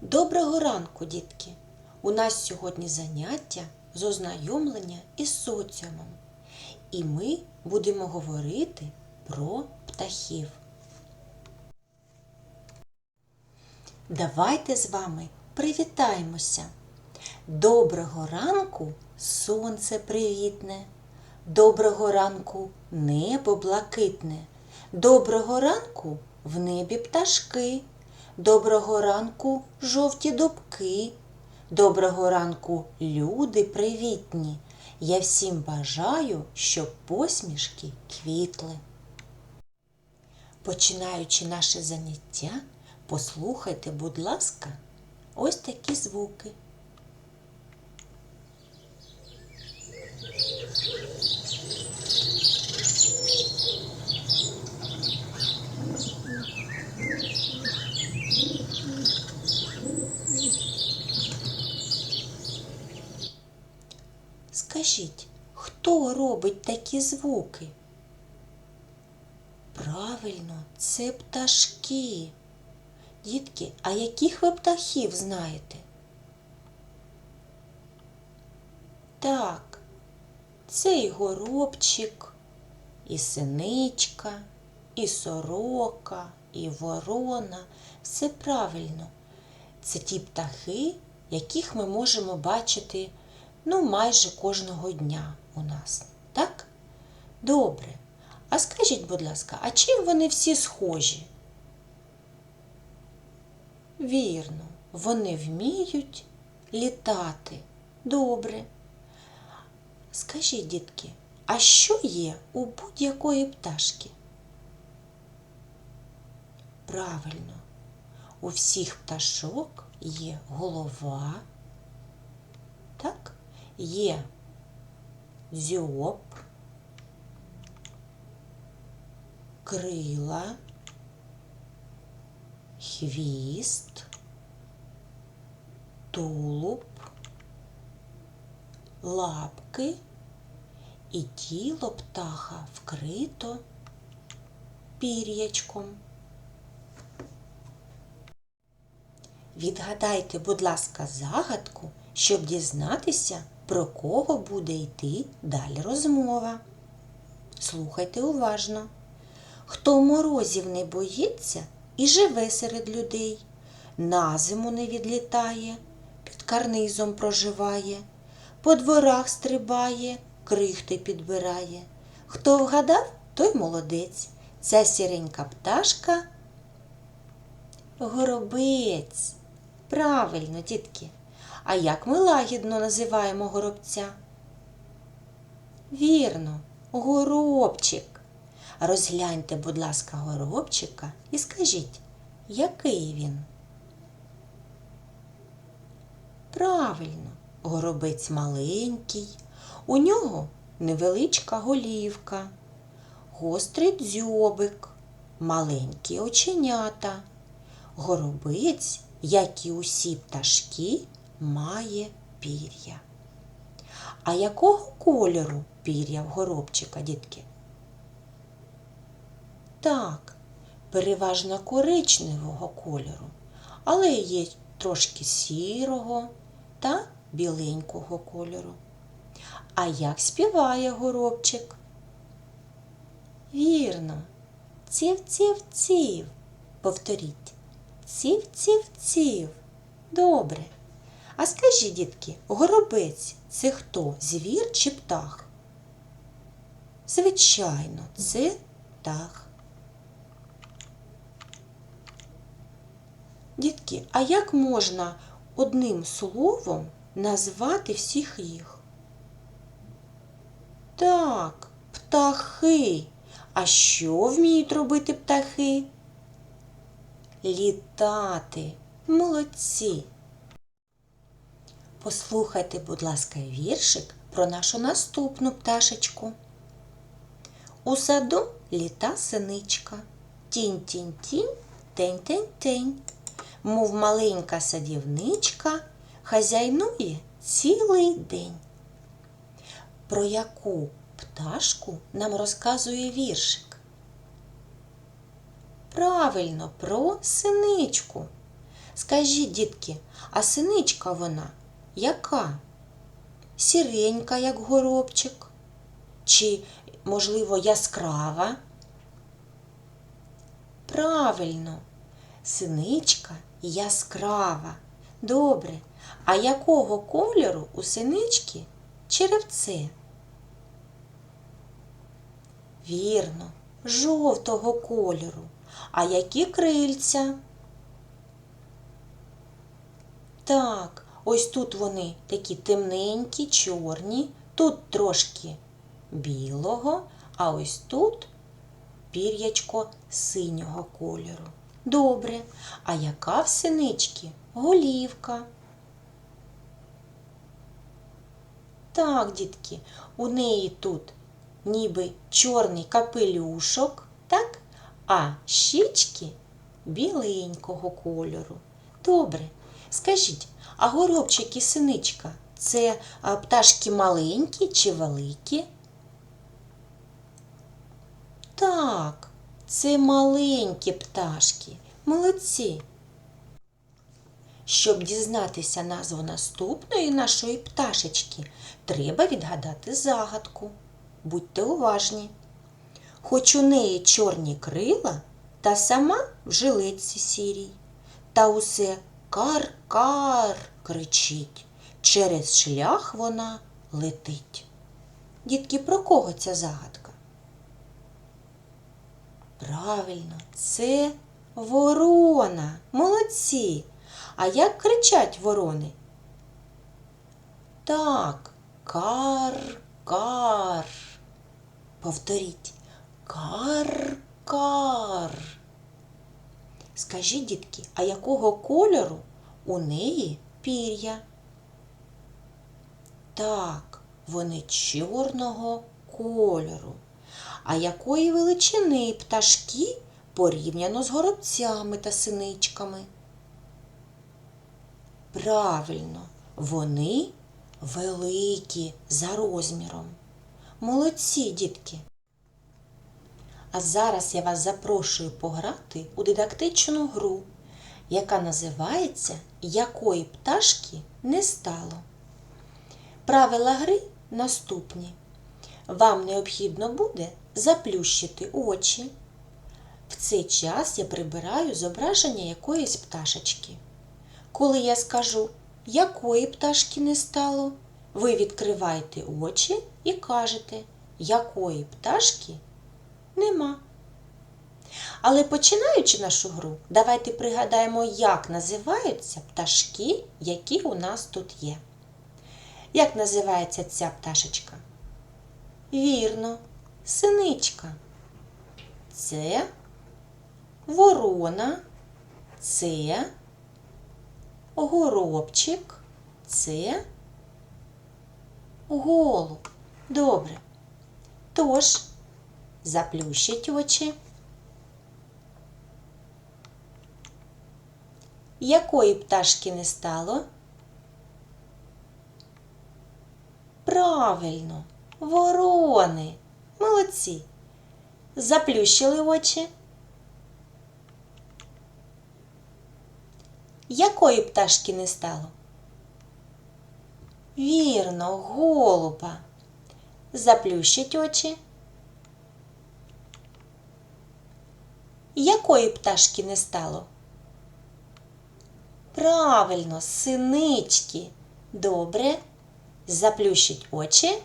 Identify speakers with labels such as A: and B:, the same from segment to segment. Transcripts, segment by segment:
A: Доброго ранку, дітки! У нас сьогодні заняття з ознайомлення із соціумом. І ми будемо говорити про птахів. Давайте з вами привітаємося. Доброго ранку, сонце привітне. Доброго ранку небо блакитне. Доброго ранку в небі пташки. Доброго ранку жовті дубки. Доброго ранку, люди привітні. Я всім бажаю, щоб посмішки квітли. Починаючи наше заняття, послухайте, будь ласка, ось такі звуки. Скажіть, хто робить такі звуки? Правильно, це пташки. Дітки, а яких ви птахів знаєте? Так, це і горобчик, і синичка, і сорока, і ворона. Все правильно. Це ті птахи, яких ми можемо бачити ну, майже кожного дня у нас. Так? Добре. А скажіть, будь ласка, а чим вони всі схожі? Вірно, вони вміють літати. Добре. Скажіть, дітки, а що є у будь-якої пташки? Правильно, у всіх пташок є голова, так? Є. Дзьоб, крила, хвіст, тулуб, лапки. І тіло птаха вкрито пір'ячком. Відгадайте, будь ласка, загадку, щоб дізнатися, про кого буде йти далі розмова. Слухайте уважно. Хто морозів не боїться і живе серед людей, на зиму не відлітає, під карнизом проживає, по дворах стрибає, крихти підбирає. Хто вгадав, той молодець. Ця сіренька пташка горобець. Правильно, дітки. А як ми лагідно називаємо горобця? Вірно, горобчик. Розгляньте, будь ласка, горобчика і скажіть, який він? Правильно, горобець маленький, у нього невеличка голівка, гострий дзьобик, маленькі оченята. Горобець, як і усі пташки, має пір'я. А якого кольору пір'я в горобчика, дітки? Так, переважно коричневого кольору, але є трошки сірого та біленького кольору. А як співає горобчик? Вірно, ців-ців-ців. Повторіть. Ців-ців-ців. Добре. А скажіть, дітки, горобець це хто? Звір чи птах? Звичайно, це птах. Дітки, а як можна одним словом назвати всіх їх? Так, птахи. А що вміють робити птахи? Літати. Молодці. Послухайте, будь ласка, віршик про нашу наступну пташечку. У саду літа синичка. Тінь-тінь-тінь, тень-тень-тень. Мов маленька садівничка, хазяйнує цілий день. Про яку пташку нам розказує віршик? Правильно, про синичку. Скажіть, дітки, а синичка вона яка? Сіренька, як горобчик? Чи, можливо, яскрава? Правильно, синичка яскрава. Добре. А якого кольору у синички черевце? Вірно, жовтого кольору. А які крильця? Так, ось тут вони такі темненькі, чорні, тут трошки білого, а ось тут пір'ячко синього кольору. Добре. А яка в синички голівка? Так, дітки, у неї тут ніби чорний капелюшок, так? А щічки біленького кольору. Добре. Скажіть, а горобчик і синичка це пташки маленькі чи великі? Так, це маленькі пташки. Молодці. Щоб дізнатися назву наступної нашої пташечки, треба відгадати загадку. Будьте уважні. Хоч у неї чорні крила, та сама в жилетці сірій, та усе кар-кар кричить. Через шлях вона летить. Дітки, про кого ця загадка? Правильно, це ворона. Молодці. А як кричать ворони? Так, кар-кар. Повторіть. Кар-кар. Скажіть, дітки, а якого кольору у неї пір'я? Так, вони чорного кольору. А якої величини пташки порівняно з горобцями та синичками? Правильно, вони великі за розміром. Молодці, дітки. А зараз я вас запрошую пограти у дидактичну гру, яка називається Якої пташки не стало. Правила гри наступні. Вам необхідно буде заплющити очі. В цей час я прибираю зображення якоїсь пташечки. Коли я скажу, якої пташки не стало, ви відкриваєте очі і кажете, якої пташки нема. Але починаючи нашу гру, давайте пригадаємо, як називаються пташки, які у нас тут є. Як називається ця пташечка? Вірно, синичка. Це ворона, це горобчик, це голуб. Добре. Тож, заплющіть очі. Якої пташки не стало? Правильно, ворони. Молодці. Заплющили очі. Якої пташки не стало? Вірно, голуба. Заплющить очі. Якої пташки не стало? Правильно, синички. Добре. Заплющить очі.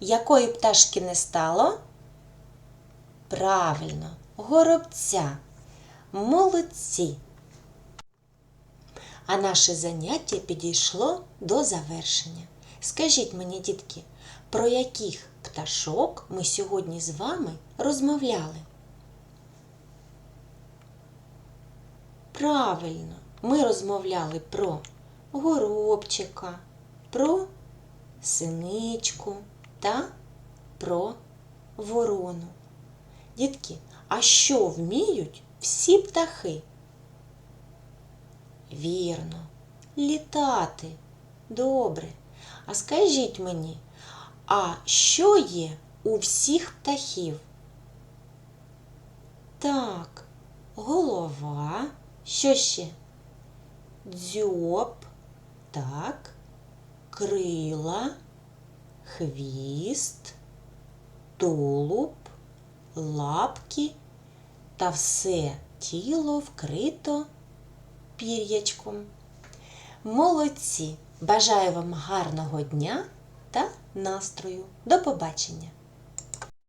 A: Якої пташки не стало? Правильно, горобця. Молодці. А наше заняття підійшло до завершення. Скажіть мені, дітки, про яких пташок ми сьогодні з вами розмовляли? Правильно, ми розмовляли про горобчика, про синичку та про ворону. Дітки, а що вміють всі птахи? Вірно, літати. Добре. А скажіть мені, а що є у всіх птахів? Так, голова, Що ще? Дзьоб, так, крила, хвіст, тулуб, лапки та все тіло вкрито пір'ячком. Молодці! Бажаю вам гарного дня та настрою. До побачення!